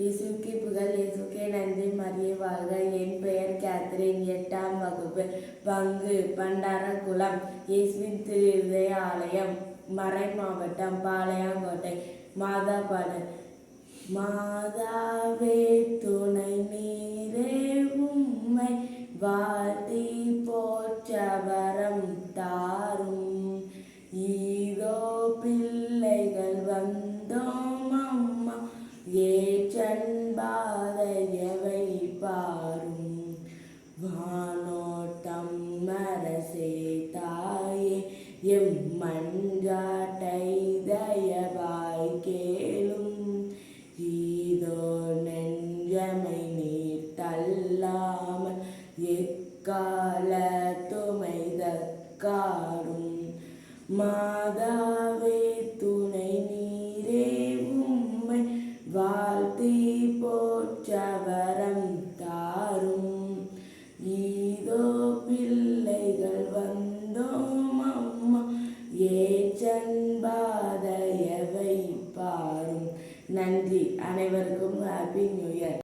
இயேசுக்கே புகழ் இயேசுக்கே நன்றி. மரியே வாழ்க. என் பெயர் கேத்ரின் எட்டாம் வகுப்பு. பங்கு பண்டாரக்குளம் இயேசுவின் திருதய ஆலயம் மறை மாவட்டம் பாளையங்கோட்டை மாதாபாடு மாதாவே துணை நீ மரசே எம் மன்றாட்டை தயவாய் கேளும். ஈதோ நெஞ்சமை நீர் தள்ளாமல் எக்கால துமை தக்காரும். மாதா ஏற்றன் பாரும் நன்றி. அனைவருக்கும் ஹாப்பி நியூ இயர்